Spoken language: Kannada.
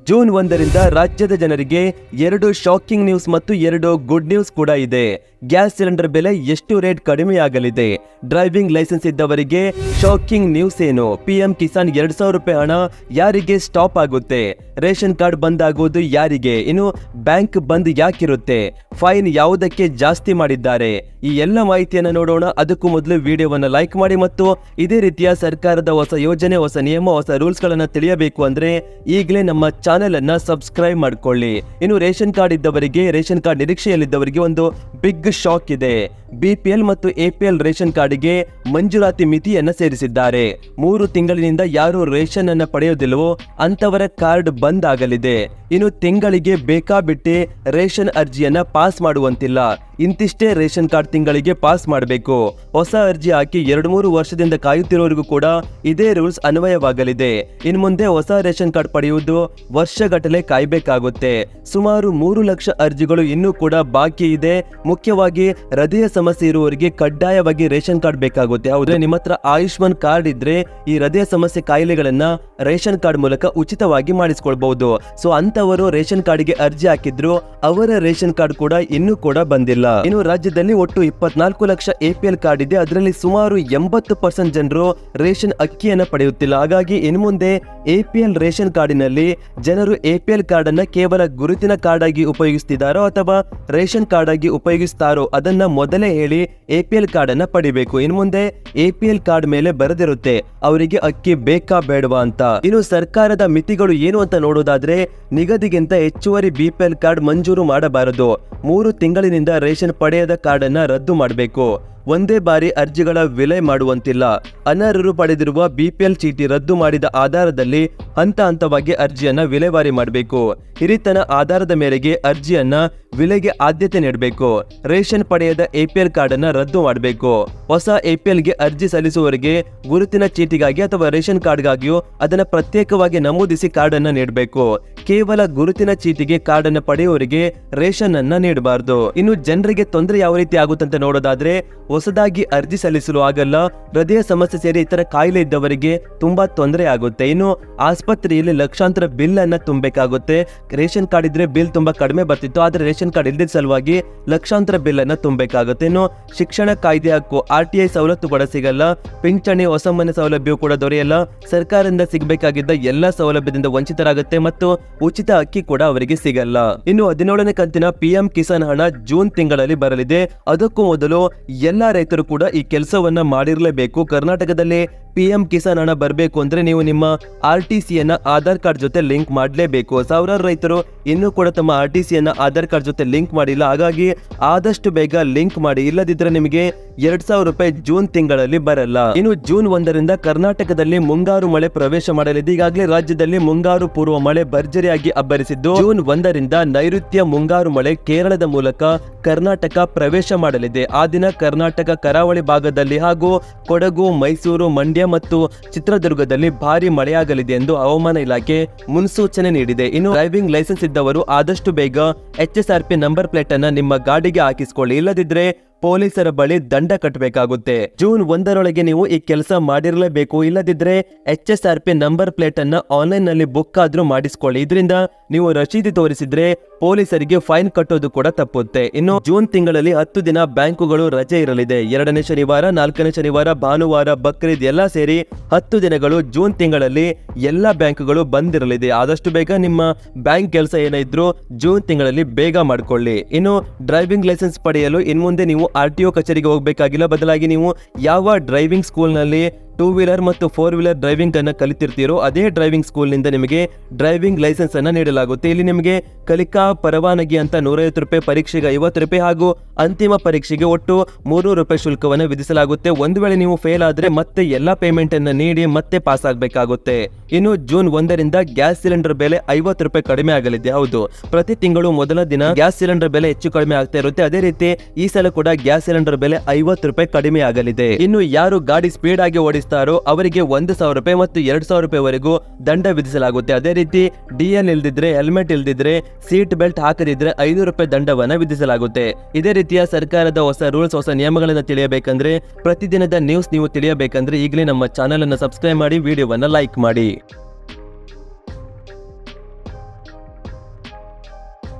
ಜೂನ್ ಒಂದರಿಂದ ರಾಜ್ಯದ ಜನರಿಗೆ ಎರಡು ಶಾಕಿಂಗ್ ನ್ಯೂಸ್ ಮತ್ತು ಎರಡು ಗುಡ್ ನ್ಯೂಸ್ ಕೂಡ ಇದೆ. ಗ್ಯಾಸ್ ಸಿಲಿಂಡರ್ ಬೆಲೆ ಎಷ್ಟು ರೇಟ್ ಕಡಿಮೆಯಾಗಲಿದೆ? ಡ್ರೈವಿಂಗ್ ಲೈಸೆನ್ಸ್ ಇದ್ದವರಿಗೆ ಶಾಕಿಂಗ್ ನ್ಯೂಸ್ ಏನು? ಪಿಎಂ ಕಿಸಾನ್ ಎರಡ್ ಸಾವಿರ ರೂಪಾಯಿ ಹಣ ಯಾರಿಗೆ ಸ್ಟಾಪ್ ಆಗುತ್ತೆ? ರೇಷನ್ ಕಾರ್ಡ್ ಬಂದ್ ಆಗೋದು ಯಾರಿಗೆ? ಇನ್ನು ಬ್ಯಾಂಕ್ ಬಂದ್ ಯಾಕಿರುತ್ತೆ? ಫೈನ್ ಯಾವುದಕ್ಕೆ ಜಾಸ್ತಿ ಮಾಡಿದ್ದಾರೆ? ಈ ಎಲ್ಲ ಮಾಹಿತಿಯನ್ನು ನೋಡೋಣ. ಅದಕ್ಕೂ ಮೊದಲು ವಿಡಿಯೋವನ್ನು ಲೈಕ್ ಮಾಡಿ ಮತ್ತು ಇದೇ ರೀತಿಯ ಸರ್ಕಾರದ ಹೊಸ ಯೋಜನೆ, ಹೊಸ ನಿಯಮ, ಹೊಸ ರೂಲ್ಸ್ ಗಳನ್ನ ತಿಳಿಯಬೇಕು ಅಂದ್ರೆ ಈಗಲೇ ನಮ್ಮ ಚಾನೆಲ್ ಅನ್ನ ಸಬ್ಸ್ಕ್ರೈಬ್ ಮಾಡ್ಕೊಳ್ಳಿ. ಇನ್ನು ರೇಷನ್ ಕಾರ್ಡ್ ಇದ್ದವರಿಗೆ, ರೇಷನ್ ಕಾರ್ಡ್ ನಿರೀಕ್ಷೆಯಲ್ಲಿದ್ದವರಿಗೆ ಒಂದು ಬಿಗ್ ಶಾಕ್ ಇದೆ. ಬಿಪಿಎಲ್ ಮತ್ತು ಎಪಿಎಲ್ ರೇಷನ್ ಕಾರ್ಡ್ಗೆ ಮಂಜೂರಾತಿ ಮಿತಿಯನ್ನ ಸೇರಿಸಿದ್ದಾರೆ. ಮೂರು ತಿಂಗಳಿನಿಂದ ಯಾರು ರೇಷನ್ ಅನ್ನ ಪಡೆಯೋದಿಲ್ಲವೋ ಅಂತವರ ಕಾರ್ಡ್ ಬಂದ್ ಆಗಲಿದೆ. ಇನ್ನು ತಿಂಗಳಿಗೆ ಬೇಕಾಬಿಟ್ಟೆ ರೇಷನ್ ಅರ್ಜಿಯನ್ನ ಪಾಸ್ ಮಾಡುವಂತಿಲ್ಲ. ಇಂತಿಷ್ಟೇ ರೇಷನ್ ಕಾರ್ಡ್ ತಿಂಗಳಿಗೆ ಪಾಸ್ ಮಾಡಬೇಕು. ಹೊಸ ಅರ್ಜಿ ಹಾಕಿ ಎರಡು ಮೂರು ವರ್ಷದಿಂದ ಕಾಯುತ್ತಿರೋರಿಗೂ ಕೂಡ ಇದೇ ರೂಲ್ಸ್ ಅನ್ವಯವಾಗಲಿದೆ. ಇನ್ನು ಮುಂದೆ ಹೊಸ ರೇಷನ್ ಕಾರ್ಡ್ ಪಡೆಯುವುದು ವರ್ಷಗಟ್ಟಲೆ ಕಾಯಬೇಕಾಗುತ್ತೆ. ಸುಮಾರು ಮೂರು ಲಕ್ಷ ಅರ್ಜಿಗಳು ಇನ್ನೂ ಕೂಡ ಬಾಕಿ ಇದೆ. ಮುಖ್ಯವಾಗಿ ಹೃದಯ ಸಮಸ್ಯೆ ಇರುವವರಿಗೆ ಕಡ್ಡಾಯವಾಗಿ ರೇಷನ್ ಕಾರ್ಡ್ ಬೇಕಾಗುತ್ತೆ. ಹೌದ್ರೆ ನಿಮ್ಮ ಹತ್ರ ಆಯುಷ್ಮಾನ್ ಕಾರ್ಡ್ ಇದ್ರೆ ಈ ಹೃದಯ ಸಮಸ್ಯೆ ಕಾಯಿಲೆಗಳನ್ನ ರೇಷನ್ ಕಾರ್ಡ್ ಮೂಲಕ ಉಚಿತವಾಗಿ ಮಾಡಿಸ್ಕೊಳ್ಬಹುದು. ಸೊ ಅಂತವರು ರೇಷನ್ ಕಾರ್ಡ್ಗೆ ಅರ್ಜಿ ಹಾಕಿದ್ರು ಅವರ ರೇಷನ್ ಕಾರ್ಡ್ ಕೂಡ ಇನ್ನೂ ಕೂಡ ಬಂದಿಲ್ಲ. ಇನ್ನು ರಾಜ್ಯದಲ್ಲಿ ಒಟ್ಟು ಇಪ್ಪತ್ನಾಲ್ಕು ಲಕ್ಷ ಎಪಿಎಲ್ ಕಾರ್ಡ್ ಇದೆ. ಅದರಲ್ಲಿ ಸುಮಾರು ಎಂಬತ್ತು ಪರ್ಸೆಂಟ್ ಜನರು ರೇಷನ್ ಅಕ್ಕಿಯನ್ನ ಪಡೆಯುತ್ತಿಲ್ಲ. ಹಾಗಾಗಿ ಇನ್ನು ಮುಂದೆ ಎಪಿಎಲ್ ರೇಷನ್ ಕಾರ್ಡಿನಲ್ಲಿ ಜನರು ಎಪಿಎಲ್ ಕಾರ್ಡ್ ಅನ್ನ ಕೇವಲ ಗುರುತಿನ ಕಾರ್ಡ್ ಆಗಿ ಉಪಯೋಗಿಸ್ತಿದ್ದಾರೋ ಅಥವಾ ರೇಷನ್ ಕಾರ್ಡ್ ಆಗಿ ಉಪಯೋಗಿಸ್ತಾರೋ ಅದನ್ನ ಮೊದಲೇ ಹೇಳಿ ಎಪಿಎಲ್ ಕಾರ್ಡ್ ಅನ್ನ ಪಡಿಬೇಕು. ಇನ್ನು ಮುಂದೆ ಎಪಿಎಲ್ ಕಾರ್ಡ್ ಮೇಲೆ ಬರೆದಿರುತ್ತೆ, ಅವರಿಗೆ ಅಕ್ಕಿ ಬೇಕಾ ಬೇಡವಾ ಅಂತ. ಇನ್ನು ಸರ್ಕಾರದ ಮಿತಿಗಳು ಏನು ಅಂತ ನೋಡೋದಾದ್ರೆ, ನಿಗದಿಗಿಂತ ಹೆಚ್ಚುವರಿ ಬಿಪಿಎಲ್ ಕಾರ್ಡ್ ಮಂಜೂರು ಮಾಡಬಾರದು. ಮೂರು ತಿಂಗಳಿನಿಂದ ರೇಷನ್ ಪಡೆಯದ ಕಾರ್ಡ್ ಅನ್ನ ರದ್ದು ಮಾಡಬೇಕು. ಒಂದೇ ಬಾರಿ ಅರ್ಜಿಗಳ ವಿಲೆ ಮಾಡುವಂತಿಲ್ಲ. ಅನರ್ಹರು ಪಡೆದಿರುವ ಬಿಪಿಎಲ್ ಚೀಟಿ ರದ್ದು ಮಾಡಿದ ಆಧಾರದಲ್ಲಿ ಹಂತ ಹಂತವಾಗಿ ಅರ್ಜಿಯನ್ನ ವಿಲೇವಾರಿ ಮಾಡಬೇಕು. ಹಿರಿತನ ಆಧಾರದ ಮೇರೆಗೆ ಅರ್ಜಿಯನ್ನ ವಿಲೆಗೆ ಆದ್ಯತೆ ನೀಡಬೇಕು. ರೇಷನ್ ಪಡೆಯದ ಎಪಿಎಲ್ ಕಾರ್ಡ್ ಅನ್ನ ರದ್ದು ಮಾಡಬೇಕು. ಹೊಸ ಎಪಿಎಲ್ಗೆ ಅರ್ಜಿ ಸಲ್ಲಿಸುವವರಿಗೆ ಗುರುತಿನ ಚೀಟಿಗಾಗಿ ಅಥವಾ ರೇಷನ್ ಕಾರ್ಡ್ಗಾಗಿಯೂ ಅದನ್ನ ಪ್ರತ್ಯೇಕವಾಗಿ ನಮೂದಿಸಿ ಕಾರ್ಡ್ ಅನ್ನ ನೀಡಬೇಕು. ಕೇವಲ ಗುರುತಿನ ಚೀಟಿಗೆ ಕಾರ್ಡ್ ಅನ್ನ ಪಡೆಯುವವರಿಗೆ ರೇಷನ್ ಅನ್ನ ನೀಡಬಾರದು. ಇನ್ನು ಜನರಿಗೆ ತೊಂದರೆ ಯಾವ ರೀತಿ ಆಗುತ್ತಂತ ನೋಡೋದಾದ್ರೆ ಹೊಸದಾಗಿ ಅರ್ಜಿ ಸಲ್ಲಿಸಲು ಆಗಲ್ಲ ಹೃದಯ ಸಮಸ್ಯೆ ಸೇರಿ ಇತರ ಕಾಯಿಲೆ ಇದ್ದವರಿಗೆ ತುಂಬಾ ತೊಂದರೆ ಆಗುತ್ತೆ. ಇನ್ನು ಆಸ್ಪತ್ರೆಯಲ್ಲಿ ಲಕ್ಷಾಂತರ ಬಿಲ್ ಅನ್ನ ತುಂಬಬೇಕಾಗುತ್ತೆ. ರೇಷನ್ ಕಾರ್ಡ್ ಇದ್ರೆ ಬಿಲ್ ತುಂಬಾ ಕಡಿಮೆ ಬರ್ತಿತ್ತು, ಆದ್ರೆ ರೇಷನ್ ಕಾರ್ಡ್ ಇಲ್ಲದ ಸಲುವಾಗಿ ಲಕ್ಷಾಂತರ ಬಿಲ್ ಅನ್ನ ತುಂಬಬೇಕಾಗುತ್ತೆ. ಇನ್ನು ಶಿಕ್ಷಣ ಕಾಯ್ದೆ ಹಕ್ಕು ಆರ್ ಟಿ ಐ ಸವಲತ್ತು ಕೂಡ ಸಿಗಲ್ಲ, ಪಿಂಚಣಿ ಹೊಸ ಮನೆ ಸೌಲಭ್ಯವು ಕೂಡ ದೊರೆಯಲ್ಲ, ಸರ್ಕಾರದಿಂದ ಸಿಗಬೇಕಾಗಿದ್ದ ಎಲ್ಲಾ ಸೌಲಭ್ಯದಿಂದ ವಂಚಿತರಾಗುತ್ತೆ ಮತ್ತು ಉಚಿತ ಅಕ್ಕಿ ಕೂಡ ಅವರಿಗೆ ಸಿಗಲ್ಲ. ಇನ್ನು ಹದಿನೇಳನೇ ಕಂತಿನ ಪಿಎಂ ಕಿಸಾನ್ ಹಣ ಜೂನ್ ತಿಂಗಳಲ್ಲಿ ಬರಲಿದೆ. ಅದಕ್ಕೂ ಮೊದಲು ಎಲ್ಲಾ ರೈತರು ಕೂಡ ಈ ಕೆಲಸವನ್ನ ಮಾಡಿರಲೇಬೇಕು. ಕರ್ನಾಟಕದಲ್ಲಿ ಪಿಎಂ ಕಿಸಾನ್ ಹಣ ಬರಬೇಕು ಅಂದ್ರೆ ನೀವು ನಿಮ್ಮ ಆರ್ ಟಿ ಸಿಯನ್ನ ಆಧಾರ್ ಕಾರ್ಡ್ ಜೊತೆ ಲಿಂಕ್ ಮಾಡಲೇಬೇಕು. ಸಾವಿರಾರು ರೈತರು ಇನ್ನೂ ಕೂಡ ತಮ್ಮ ಆರ್ ಟಿ ಸಿಯನ್ನ ಆಧಾರ್ ಕಾರ್ಡ್ ಜೊತೆ ಲಿಂಕ್ ಮಾಡಿಲ್ಲ. ಹಾಗಾಗಿ ಆದಷ್ಟು ಬೇಗ ಲಿಂಕ್ ಮಾಡಿ. ಇಲ್ಲದಿದ್ರೆ ನಿಮಗೆ ಎರಡ್ ಸಾವಿರ ರೂಪಾಯಿ ಜೂನ್ ತಿಂಗಳಲ್ಲಿ ಬರಲ್ಲ. ಇನ್ನು ಜೂನ್ ಒಂದರಿಂದ ಕರ್ನಾಟಕದಲ್ಲಿ ಮುಂಗಾರು ಮಳೆ ಪ್ರವೇಶ ಮಾಡಲಿದೆ. ಈಗಾಗಲೇ ರಾಜ್ಯದಲ್ಲಿ ಮುಂಗಾರು ಪೂರ್ವ ಮಳೆ ಭರ್ಜರಿಯಾಗಿ ಅಬ್ಬರಿಸಿದ್ದು, ಜೂನ್ ಒಂದರಿಂದ ನೈಋತ್ಯ ಮುಂಗಾರು ಮಳೆ ಕೇರಳದ ಮೂಲಕ ಕರ್ನಾಟಕ ಪ್ರವೇಶ ಮಾಡಲಿದೆ. ಆ ದಿನ ಕರ್ನಾಟಕ ಕರಾವಳಿ ಭಾಗದಲ್ಲಿ ಹಾಗೂ ಕೊಡಗು, ಮೈಸೂರು, ಮಂಡ್ಯ ಮತ್ತು ಚಿತ್ರದುರ್ಗದಲ್ಲಿ ಭಾರಿ ಮಳೆಯಾಗಲಿದೆ ಎಂದು ಹವಾಮಾನ ಇಲಾಖೆ ಮುನ್ಸೂಚನೆ ನೀಡಿದೆ. ಇನ್ನು ಡ್ರೈವಿಂಗ್ ಲೈಸೆನ್ಸ್ ಇದ್ದವರು ಆದಷ್ಟು ಬೇಗ H S R P number plate ಅನ್ನ ನಿಮ್ಮ ಗಾಡಿಗೆ ಹಾಕಿಸಿಕೊಳ್ಳಿ. ಇಲ್ಲದಿದ್ರೆ ಪೊಲೀಸರ ಬಳಿ ದಂಡ ಕಟ್ಟಬೇಕಾಗುತ್ತೆ ಜೂನ್ ಒಂದರೊಳಗೆ ನೀವು ಈ ಕೆಲಸ ಮಾಡಿರಲೇಬೇಕು. ಇಲ್ಲದಿದ್ರೆ H S R P number plate ಅನ್ನ ಆನ್ಲೈನ್ನಲ್ಲಿ ಬುಕ್ ಆದ್ರೂ ಮಾಡಿಸ್ಕೊಳ್ಳಿ. ಇದರಿಂದ ನೀವು ರಶೀದಿ ತೋರಿಸಿದ್ರೆ ಪೊಲೀಸರಿಗೆ ಫೈನ್ ಕಟ್ಟೋದು ಕೂಡ ತಪ್ಪುತ್ತೆ. ಇನ್ನು ಜೂನ್ ತಿಂಗಳಲ್ಲಿ ಹತ್ತು ದಿನ ಬ್ಯಾಂಕುಗಳು ರಜೆ ಇರಲಿದೆ. ಎರಡನೇ ಶನಿವಾರ, ನಾಲ್ಕನೇ ಶನಿವಾರ, ಭಾನುವಾರ, ಬಕ್ರೀದ್ ಎಲ್ಲಾ ಸೇರಿ ಹತ್ತು ದಿನಗಳು ಜೂನ್ ತಿಂಗಳಲ್ಲಿ ಎಲ್ಲಾ ಬ್ಯಾಂಕುಗಳು ಬಂದಿರಲಿದೆ. ಆದಷ್ಟು ಬೇಗ ನಿಮ್ಮ ಬ್ಯಾಂಕ್ ಕೆಲಸ ಏನಿದ್ರು ಜೂನ್ ತಿಂಗಳಲ್ಲಿ ಬೇಗ ಮಾಡ್ಕೊಳ್ಳಿ. ಇನ್ನು ಡ್ರೈವಿಂಗ್ ಲೈಸೆನ್ಸ್ ಪಡೆಯಲು ಇನ್ಮುಂದೆ ನೀವು ಆರ್ ಟಿ ಒ ಕಚೇರಿಗೆ ಹೋಗಬೇಕಾಗಿಲ್ಲ. ಬದಲಾಗಿ ನೀವು ಯಾವ ಡ್ರೈವಿಂಗ್ ಸ್ಕೂಲ್ನಲ್ಲಿ ಟೂ ವೀಲರ್ ಮತ್ತು ಫೋರ್ ವೀಲರ್ ಡ್ರೈವಿಂಗ್ ಅನ್ನು ಕಲಿತಿರ್ತೀರೋ ಅದೇ ಡ್ರೈವಿಂಗ್ ಸ್ಕೂಲ್ನಿಂದ ನಿಮಗೆ ಡ್ರೈವಿಂಗ್ ಲೈಸೆನ್ಸ್ ಅನ್ನ ನೀಡಲಾಗುತ್ತೆ. ಇಲ್ಲಿ ನಿಮಗೆ ಕಲಿಕಾ ಪರವಾನಗಿ ಅಂತ ನೂರೈವತ್ತು ರೂಪಾಯಿ ಪರೀಕ್ಷೆಗೆ ಐವತ್ತು ರೂಪಾಯಿ ಹಾಗೂ ಅಂತಿಮ ಪರೀಕ್ಷೆಗೆ ಒಟ್ಟು ಮೂರ್ನೂರು ರೂಪಾಯಿ ಶುಲ್ಕವನ್ನು ವಿಧಿಸಲಾಗುತ್ತೆ. ಒಂದು ವೇಳೆ ನೀವು ಫೇಲ್ ಆದ್ರೆ ಮತ್ತೆ ಎಲ್ಲಾ ಪೇಮೆಂಟ್ ಅನ್ನ ನೀಡಿ ಮತ್ತೆ ಪಾಸ್ ಆಗಬೇಕಾಗುತ್ತೆ. ಇನ್ನು ಜೂನ್ ಒಂದರಿಂದ ಗ್ಯಾಸ್ ಸಿಲಿಂಡರ್ ಬೆಲೆ ಐವತ್ತು ರೂಪಾಯಿ ಕಡಿಮೆ ಆಗಲಿದೆ. ಹೌದು. ಪ್ರತಿ ತಿಂಗಳು ಮೊದಲ ದಿನ ಗ್ಯಾಸ್ ಸಿಲಿಂಡರ್ ಬೆಲೆ ಹೆಚ್ಚು ಕಡಿಮೆ ಆಗ್ತಾ ಇರುತ್ತೆ. ಅದೇ ರೀತಿ ಈ ಸಲ ಕೂಡ ಗ್ಯಾಸ್ ಸಿಲಿಂಡರ್ ಬೆಲೆ ಐವತ್ತು ರೂಪಾಯಿ ಕಡಿಮೆ ಆಗಲಿದೆ. ಇನ್ನು ಯಾರು ಗಾಡಿ ಸ್ಪೀಡ್ ಆಗಿ ಓಡಿಸ್ತಾರೋ ಅವರಿಗೆ ಒಂದು ಸಾವಿರ ರೂಪಾಯಿ ಮತ್ತು ಎರಡು ಸಾವಿರ ರೂಪಾಯಿವರೆಗೂ ದಂಡ ವಿಧಿಸಲಾಗುತ್ತೆ. ಅದೇ ರೀತಿ ಡಿಎನ್ ಇಲ್ದಿದ್ರೆ, ಹೆಲ್ಮೆಟ್ ಇಲ್ದಿದ್ರೆ, ಸೀಟ್ ಬೆಲ್ಟ್ ಹಾಕದಿದ್ರೆ ಐನೂರು ರೂಪಾಯಿ ದಂಡವನ್ನು ವಿಧಿಸಲಾಗುತ್ತೆ. ಇದೇ ರೀತಿಯ ಸರ್ಕಾರದ ಹೊಸ ರೂಲ್ಸ್, ಹೊಸ ನಿಯಮಗಳನ್ನು ತಿಳಿಯಬೇಕಂದ್ರೆ ಪ್ರತಿದಿನದ ನ್ಯೂಸ್ ನೀವು ತಿಳಿಯಬೇಕಂದ್ರೆ ಈಗಲೇ ನಮ್ಮ ಚಾನಲ್ ಅನ್ನು ಸಬ್ಸ್ಕ್ರೈಬ್ ಮಾಡಿ, ವಿಡಿಯೋವನ್ನು ಲೈಕ್ ಮಾಡಿ.